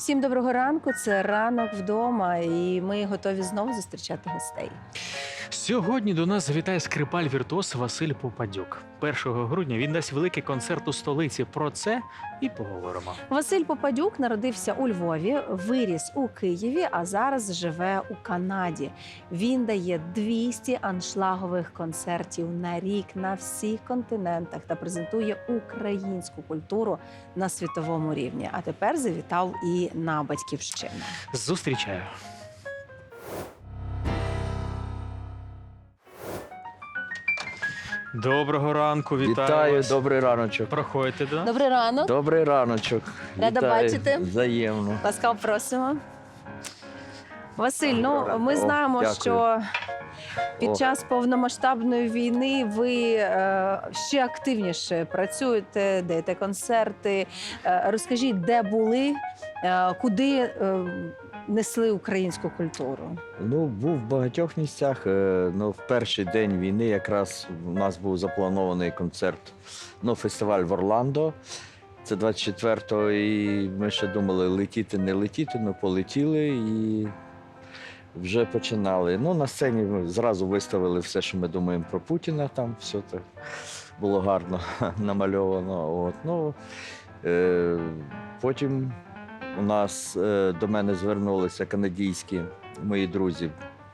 Всім доброго ранку. Це ранок вдома, і ми готові знову зустрічати гостей. Сьогодні до нас завітає скрипаль віртуоз Василь Попадюк. 1 грудня він дасть великий концерт у столиці. Про це і поговоримо. Василь Попадюк народився у Львові, виріс у Києві, а зараз живе у Канаді. Він дає 200 аншлагових концертів на рік на всіх континентах та презентує українську культуру на світовому рівні. А тепер завітав і на батьківщину. Зустрічаю. Доброго ранку, вітаю. Вітаю, вас. добрий раночок. Проходьте до нас. Добрий ранок. Добрий раночок. Рада Вітаю. бачити. Взаємно. Ласкаво просимо. Василь, ну ми ранку. О, знаємо, дякую. що під О. час повномасштабної війни ви е, ще активніше працюєте, даєте концерти. Е, розкажіть, де були, е, куди е, несли українську культуру? Ну, був в багатьох місцях. Е, Ну, в перший день війни якраз у нас був запланований концерт, ну, фестиваль в Орландо. Це 24-го, і ми ще думали, летіти, не летіти, ну полетіли і вже починали. Ну, на сцені ми зразу виставили все, що ми думаємо про Путіна. Там все так було гарно намальовано. От. Ну, е, потім у нас е, до мене звернулися канадійські мої друзі,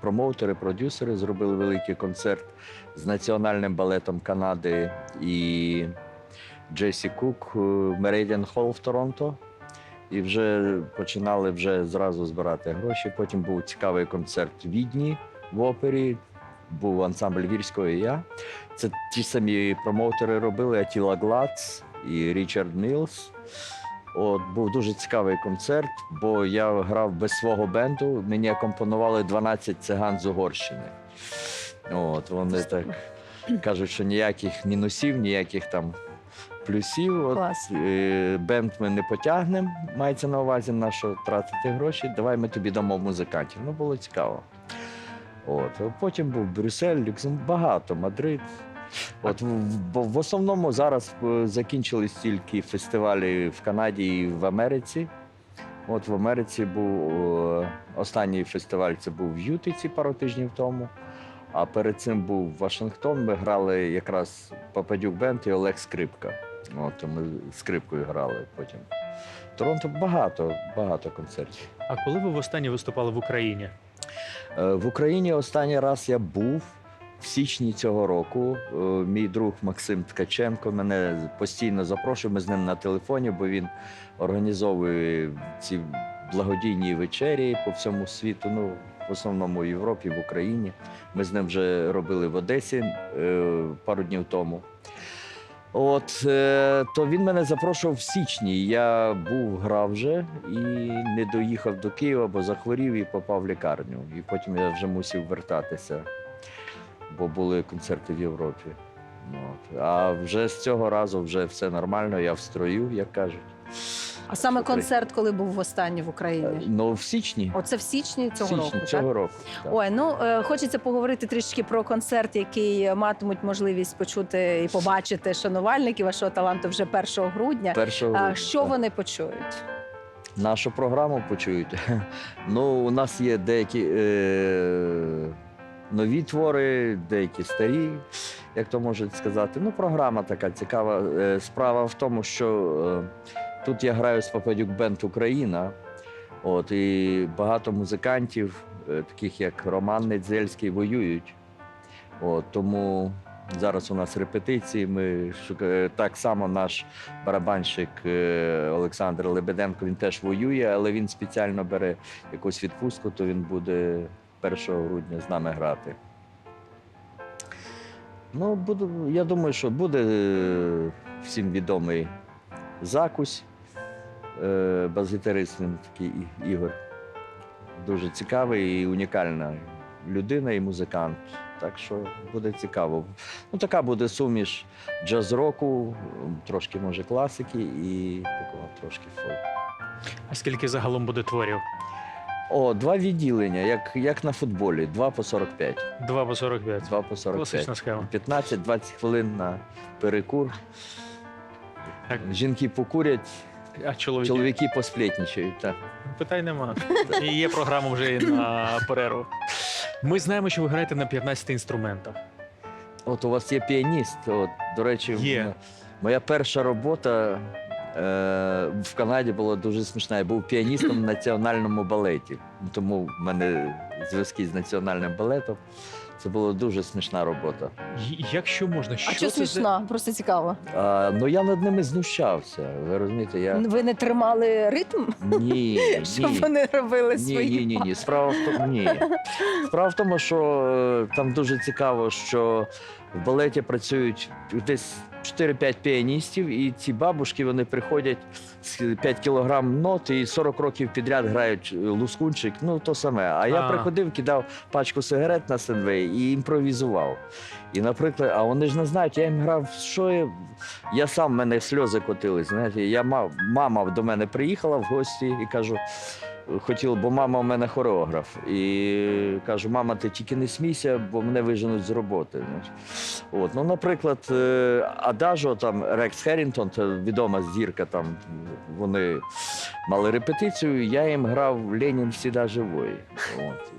промоутери, продюсери, зробили великий концерт з національним балетом Канади і Джесі Кук Meridian Hall в Торонто. І вже починали вже зразу збирати гроші. Потім був цікавий концерт в Відні в опері. Був ансамбль Вірського і я. Це ті самі промоутери робили Атіла Глац і Річард Мілс. От був дуже цікавий концерт, бо я грав без свого бенду. Мені акомпонували 12 циган з Угорщини. От вони так кажуть, що ніяких мінусів, ніяких там плюсів. От, Клас. е, бенд ми не потягнемо, мається на увазі на що тратити гроші. Давай ми тобі дамо музикантів. Ну було цікаво. От. Потім був Брюссель, Люксембург, багато, Мадрид. От, в- в основному зараз е, закінчились тільки фестивалі в Канаді і в Америці. От в Америці був е, останній фестиваль, це був в Ютиці пару тижнів тому. А перед цим був Вашингтон. Ми грали якраз Попадюк Бенд і Олег Скрипка. От ми скрипкою грали потім. Торонто багато, багато концертів. А коли ви востаннє виступали в Україні? Е, В Україні останній раз я був в січні цього року. Е, Мій друг Максим Ткаченко мене постійно запрошує. Ми з ним на телефоні, бо він організовує ці благодійні вечері по всьому світу. Ну, в основному в Європі, в Україні. Ми з ним вже робили в Одесі е, пару днів тому. От е, то він мене запрошував в січні. Я був, грав вже і не доїхав до Києва, бо захворів і попав в лікарню. І потім я вже мусив вертатися, бо були концерти в Європі. От. А вже з цього разу вже все нормально, я в строю, як кажуть. А саме концерт, коли був востаннє в Е, Україні? Ну, в січні. Оце в січні цього в січні року. цього так? року. так. Ой, ну е, хочеться поговорити трішки про концерт, який матимуть можливість почути і побачити шанувальники вашого таланту вже 1 грудня. Першого А грудня, що так. вони почують? Нашу програму почують. Ну, у нас є деякі е, нові твори, деякі старі, як то можуть сказати. Ну, програма така цікава. Е, Справа в тому, що е, тут я граю з Попадюк Бенд Україна. От, і багато музикантів, е, таких як Роман Недзельський, воюють. От, тому зараз у нас репетиції. Ми так само наш барабанщик Олександр Лебеденко він теж воює, але він спеціально бере якусь відпустку, то він буде 1 грудня з нами грати. Ну, буду, я думаю, що буде е, всім відомий закусь. Е, бас-гітарист такий Ігор. Дуже цікавий і унікальна людина і музикант. Так що буде цікаво. Ну, така буде суміш джаз-року, трошки може класики і такого трошки фольку. А скільки загалом буде творів? О, два відділення, як, як на футболі, два по 45. 2 по 45. Два по 45. Класична схема. 15-20 хвилин на перекур. Так. Жінки покурять, А чоловіки? Чоловіки посплетничають. Так. Питань нема. І є програма вже і на перерву. Ми знаємо, що ви граєте на 15 інструментах. От у вас є піаніст. От, до речі, Є. моя перша робота в Канаді була дуже смішна. Я був піаністом в національному балеті. Тому в мене зв'язки з національним балетом. Це була дуже смішна робота. Й- Якщо можна, що А що це за- смішно? Просто цікаво. А, ну я над ними знущався. Ви розумієте, я Ви не тримали ритм, ні, щоб ні. вони робили Ні, свої ні, ні, ні. Справа в тому, ні. Справа в тому, що е, там дуже цікаво, що в балеті працюють десь 4-5 піаністів, і ці бабушки вони приходять з 5 кілограм нот і 40 років підряд грають е, лускунчик, ну то саме. А я А. приходив, кидав пачку сигарет на сендвей і імпровізував. І, наприклад, а вони ж не знають, я їм грав, що я. Я сам в мене сльози котились. Знаєте, я мав, мама до мене приїхала в гості і кажу, хотів, бо мама у мене хореограф. І кажу, мама, ти тільки не смійся, бо мене виженуть з роботи. От, ну, наприклад, е, Адажо, там Рекс Херрінгтон, це відома зірка, там вони мали репетицію, я їм грав Ленін всіда живий. От,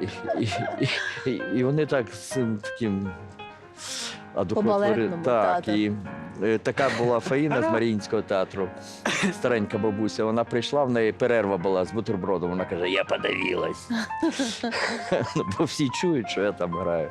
і, і, і, і, і вони так з цим таким. По-балетному, так, та-та. і е, така була Фаїна з Маріїнського театру, старенька бабуся. Вона прийшла, в неї перерва була з бутербродом. Вона каже: Я подавилась. Ну, Бо всі чують, що я там граю.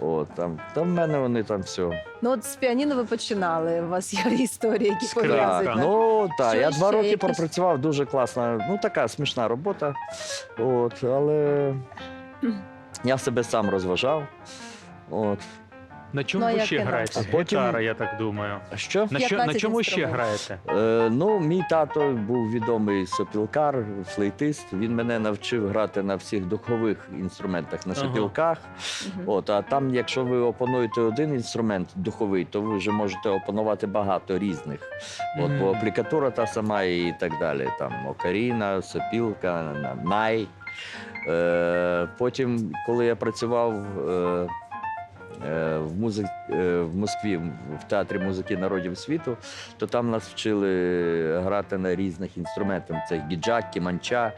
От, там, там в мене вони там все. Ну от з піаніно ви починали. У вас є історії, які пов'язані. Ну так, я два роки Якісь- пропрацював, дуже класна, ну така смішна робота. От, але я себе сам розважав. От. На чому Ну, а ви як ще інакше? граєте? А потім- Гітара, я так думаю. А що? На, що, на 15 чому ще інструментів. граєте? Е, ну, мій тато був відомий сопілкар, флейтист. Він мене навчив грати на всіх духових інструментах, на Ага. сопілках. Мгм. От, а там, якщо ви опануєте один інструмент духовий, то ви вже можете опанувати багато різних. От, бо Мгм. аплікатура та сама і так далі. Там окаріна, сопілка, на- най. Е, потім, коли я працював е, в, музик, е, в Москві в театрі музики народів світу, то там нас вчили грати на різних інструментах. Це гіджак, кіманча,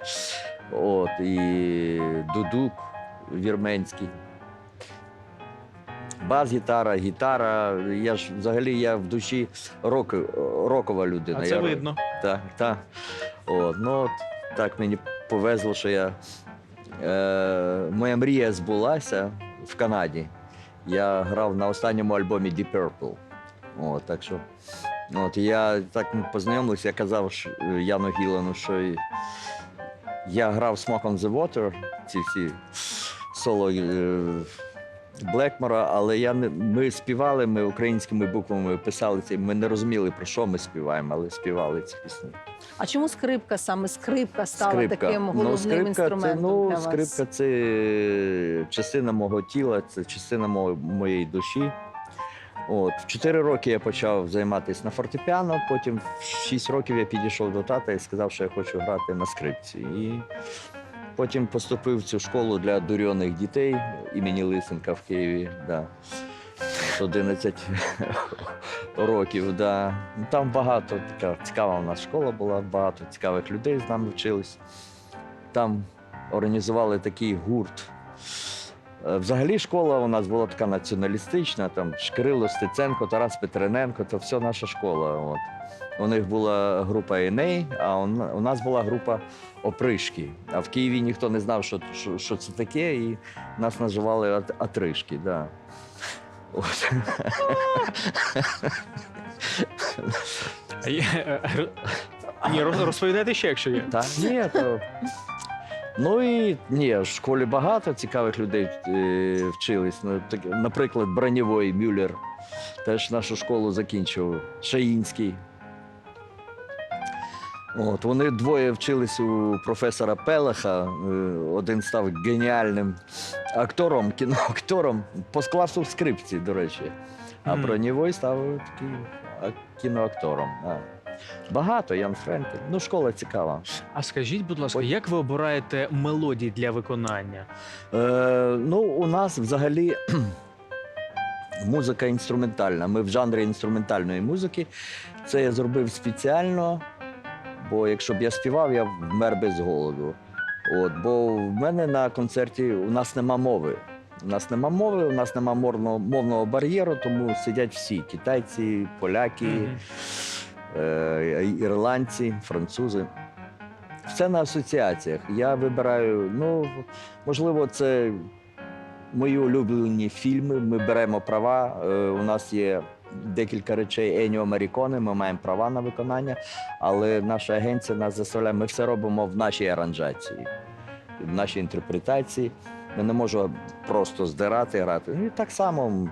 от, і дудук вірменський. Бас-гітара, гітара. Я ж взагалі я в душі рок, рокова людина. А це я, видно. Так, так. От, ну, от, так мені повезло, що я. Е, моя мрія збулася в Канаді. Я грав на останньому альбомі Deep Purple. От, так що, от, я так познайомився, я казав е, Яну Гілену, що я грав Smoke on the Water, ці всі соло е, Блекмора, але я не, ми співали, ми українськими буквами писали це. Ми не розуміли, про що ми співаємо, але співали ці пісні. А чому скрипка саме скрипка стала Скрипка. таким головним ну, скрипка, інструментом Це, ну, для вас? скрипка це частина мого тіла, це частина мо- моєї душі. От, в 4 роки я почав займатися на фортепіано, потім в 6 років я підійшов до тата і сказав, що я хочу грати на скрипці. І потім поступив в цю школу для дурьоних дітей імені Лисенка в Києві. Да. 11 років. Да. Ну, Там багато така цікава у нас школа була, багато цікавих людей з нами вчились. Там організували такий гурт. Е, Взагалі школа у нас була така націоналістична, там Шкирило, Стеценко, Тарас Петрененко, то все наша школа. От. У них була група Еней, а у нас була група Опришки. А в Києві ніхто не знав, що, що, що це таке, і нас називали Атришки. Да. От. Е, е, Ні, розповідайте ще, якщо є. Та ні, то. Ну і ні, в школі багато цікавих людей е, вчились. Ну, наприклад, Бронєвой Мюллер теж нашу школу закінчив, Шаїнський. От, вони двоє вчились у професора Пелеха. е, Один став геніальним актором, кіноактором по класу в скрипці, до речі. А Мгм. Бронєвой став такий кіноактором. А. Багато, Ян Френкель. Ну, школа цікава. А скажіть, будь ласка, Ой. як ви обираєте мелодії для виконання? Е, ну, у нас взагалі Музика інструментальна. Ми в жанрі інструментальної музики. Це я зробив спеціально, бо якщо б я співав, я вмер би з голоду. От, бо в мене на концерті у нас нема мови. У нас нема мови, у нас нема мовного, мовного бар'єру, тому сидять всі: китайці, поляки, Мгм. е, ірландці, французи. Все на асоціаціях. Я вибираю, ну, можливо, це мої улюблені фільми. Ми беремо права. е, У нас є декілька речей Еніо Марікони, ми маємо права на виконання, але наша агенція нас заставляє, ми все робимо в нашій аранжації, в нашій інтерпретації. Ми не можемо просто здирати, грати. Ну, І так само.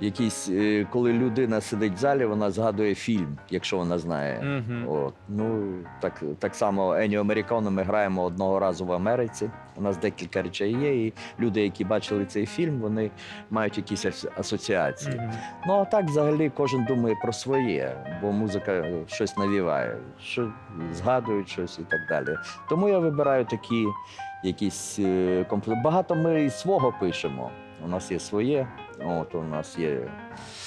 Якісь, е, коли людина сидить в залі, вона згадує фільм, якщо вона знає. Мгм. От. Ну, так, так само Еніо Американо ми граємо одного разу в Америці. У нас декілька речей є, і люди, які бачили цей фільм, вони мають якісь асоціації. Мгм. Ну а так взагалі кожен думає про своє, бо музика щось навіває, що згадують щось і так далі. Тому я вибираю такі якісь е, комплекти. Багато ми і свого пишемо. У нас є своє, от у нас є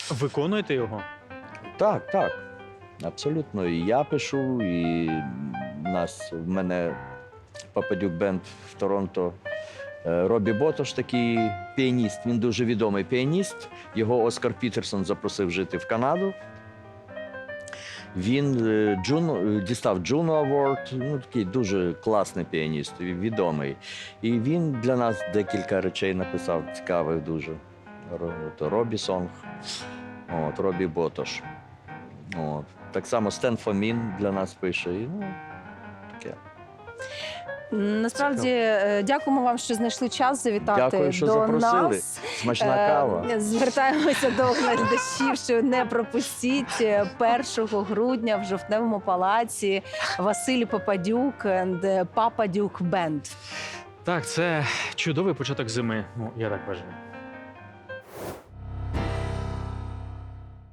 Виконуєте його? так, так. Абсолютно. І я пишу, і в нас в мене Пападюк Бенд в Торонто. Е, Робі Ботош такий піаніст. Він дуже відомий піаніст. Його Оскар Пітерсон запросив жити в Канаду. Він е, Джуно, е, дістав Juno Award, ну такий дуже класний піаніст, відомий. І він для нас декілька речей написав цікавих дуже. Ро- Робі Сонг, от, Робі Ботош. От. Так само Стен Фомін для нас пише. І, ну, таке. Насправді е, дякуємо вам, що знайшли час завітати Дякую, що до запросили. нас. Смачна кава. Е, Звертаємося до глядачів, що не пропустіть Е, 1 грудня в жовтневому палаці Василь Попадюк and Пападюк Бенд. Так, це чудовий початок зими. Ну, я так вважаю.